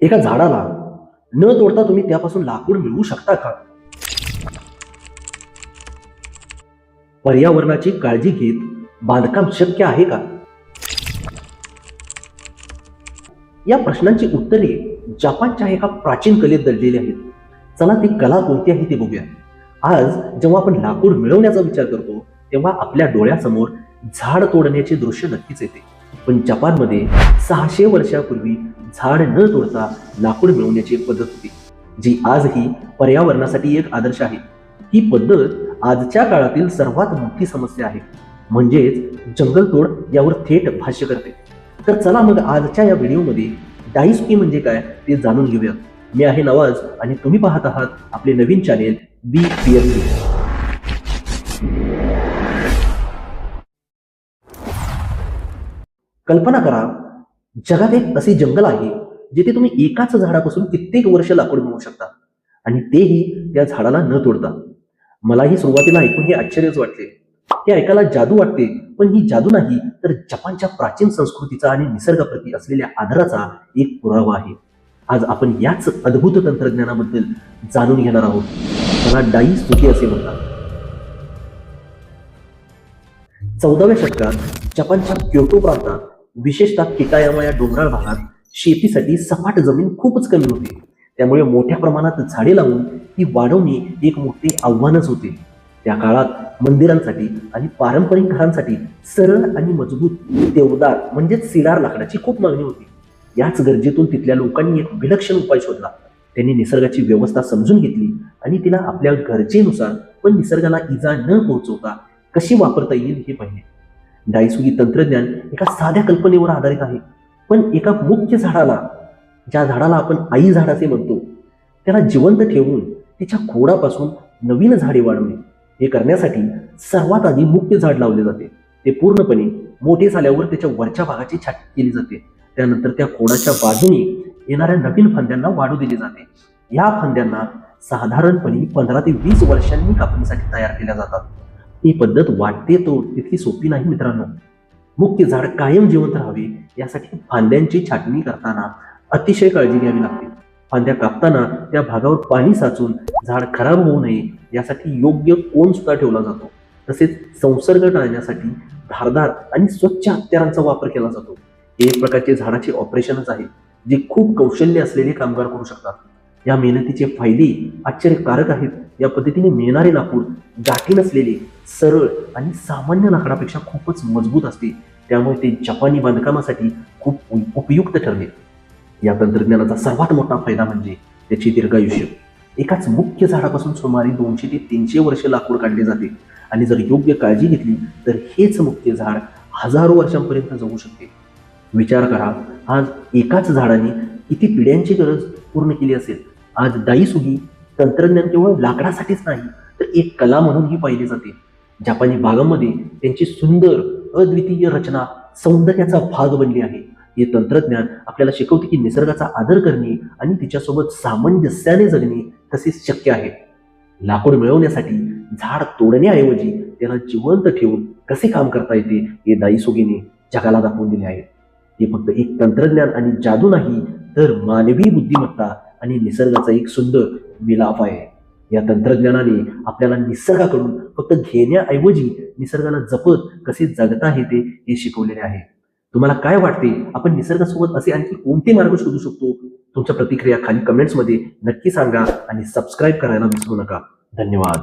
एका झाडाला न तोडता तुम्ही त्यापासून लाकूड मिळवू शकता का? पर्यावरणाची काळजी घेत बांधकाम शक्य आहे का? या प्रश्नांची उत्तरे जपानच्या एका प्राचीन कलेत दडलेली आहेत. चला ती कला कोणती आहे ते बघूया. आज जेव्हा आपण लाकूड मिळवण्याचा विचार करतो तेव्हा आपल्या डोळ्यासमोर झाड तोडण्याचे दृश्य नक्कीच येते. पण जपानमध्ये सहाशे वर्षापूर्वी झाड न तोडता लाकूड मिळवण्याची पद्धत होती जी आजही पर्यावरणासाठी एक आदर्श आहे. ही पद्धत आजच्या काळातील सर्वात मोठी समस्या आहे. म्हणजेच जंगलतोड यावर थेट भाष्य करते. तर चला मग आजच्या या व्हिडिओमध्ये डाईस्की म्हणजे काय ते जाणून घेऊया मी आहे नवाज आणि तुम्ही पाहत आहात आपले नवीन चॅनेल बी पी एस कल्पना करा जगात एक असे जंगल आहे जिथे तुम्ही एकाच झाडापासून कित्येक वर्ष लाकूड मिळवू शकता आणि तेही त्या झाडाला न तोडता. मलाही सुरुवातीला ऐकून हे आश्चर्यच वाटले. हे ऐकायला जादू वाटते पण ही जादू नाही तर जपानच्या प्राचीन संस्कृतीचा आणि निसर्गाप्रती असलेल्या आदराचा एक पुरावा आहे. आज आपण याच अद्भुत तंत्रज्ञानाबद्दल जाणून घेणार आहोत. त्याला डाई स्तुती असे म्हणतात. चौदाव्या शतकात जपानच्या क्योटो प्रांतात विशेषतः किटायामा या डोंगराळ भागात शेतीसाठी सपाट जमीन खूपच कमी होती. त्यामुळे मोठ्या प्रमाणात झाडे लावून ती वाढवणे एक मोठे आव्हानच होते. त्या काळात मंदिरांसाठी आणि पारंपरिक घरांसाठी सरळ आणि मजबूत देवदार म्हणजेच सिडार लाकडाची खूप मागणी होती. याच गरजेतून तिथल्या लोकांनी एक विलक्षण उपाय शोधला. त्यांनी निसर्गाची व्यवस्था समजून घेतली आणि तिला आपल्या गरजेनुसार पण निसर्गाला इजा न पोहोचवता कशी वापरता येईल हे पाहिले. डायसुगी तंत्रज्ञान एका साध्या कल्पनेवर आधारित आहे. पण एका मुख्य झाडाला ज्या झाडाला आपण आई झाड असे म्हणतो त्याला जिवंत ठेवून तिच्या खोडापासून नवीन झाडे वाढवणे हे करण्यासाठी सर्वात आधी मुख्य झाड लावले जाते. ते पूर्णपणे मोठे झाल्यावर त्याच्या वरच्या भागाची छाटणी केली जाते. त्यानंतर त्या खोडाच्या बाजूने येणाऱ्या नवीन फांद्यांना वाढू दिली जाते. या फांद्यांना साधारणपणे पंधरा ते वीस वर्षांनी कापणीसाठी तयार केल्या जातात. ही पद्धत वाटते तो तितकी सोपी नाही मित्रांनो. मुख्य झाड कायम जिवंत राहावे यासाठी फांद्यांची छाटणी करताना अतिशय काळजी घ्यावी लागते. फांद्या कापताना त्या भागावर पाणी साचून झाड खराब होऊ नये यासाठी योग्य कोण सुद्धा ठेवला जातो. तसेच संसर्ग टाळण्यासाठी धारदार आणि स्वच्छ हत्यारांचा वापर केला जातो. हे एक प्रकारचे झाडाचे ऑपरेशनच आहे जे खूप कौशल्य असलेले कामगार करू शकतात. या मेहनतीचे फायदे आश्चर्यकारक आहेत. या पद्धतीने मिळणारे लाकूड गाठी नसलेले सरळ आणि सामान्य लाकडापेक्षा खूपच मजबूत असते. त्यामुळे ते जपानी बांधकामासाठी खूप उप- उपयुक्त ठरले. या तंत्रज्ञानाचा सर्वात मोठा फायदा म्हणजे त्याचे दीर्घायुष्य. एकाच मुख्य झाडापासून सुमारे दोनशे ते तीनशे वर्ष लाकूड काढले जाते. आणि जर योग्य काळजी घेतली तर हेच मुख्य झाड हजारो वर्षांपर्यंत जगू शकते. विचार करा आज एकाच झाडाने किती पिढ्यांची गरज पूर्ण केली असेल? आज दाईसुगी तंत्रज्ञान केवळ लाकडासाठीच नाही तर एक कला म्हणून ही पाहिली जाते. जपानी भागामध्ये त्यांची सुंदर अद्वितीय रचना सौंदर्याचा भाग बनली आहे. हे तंत्रज्ञान आपल्याला शिकवते की निसर्गाचा आदर करणे आणि तिच्यासोबत सामंजस्याने जगणे तसेच शक्य आहे. लाकूड मिळवण्यासाठी झाड तोडण्याऐवजी त्याला जिवंत ठेवून कसे काम करता येते हे दाईसोगीने जगाला दाखवून दिले आहे. हे फक्त एक तंत्रज्ञान आणि जादू नाही तर मानवी बुद्धिमत्ता आणि निसर्गाचा एक सुंदर मिलाप आहे. या तंत्रज्ञानाने आपल्याला निसर्गाकडून फक्त घेण्याऐवजी निसर्गाला जपत कसे जगता येते हे शिकवलेले आहे. तुम्हाला काय वाटते? आपण निसर्गासोबत असे आणखी कोणते मार्ग शोधू शकतो? तुमच्या प्रतिक्रिया खाली कमेंट्समध्ये नक्की सांगा आणि सबस्क्राईब करायला विसरू नका. धन्यवाद.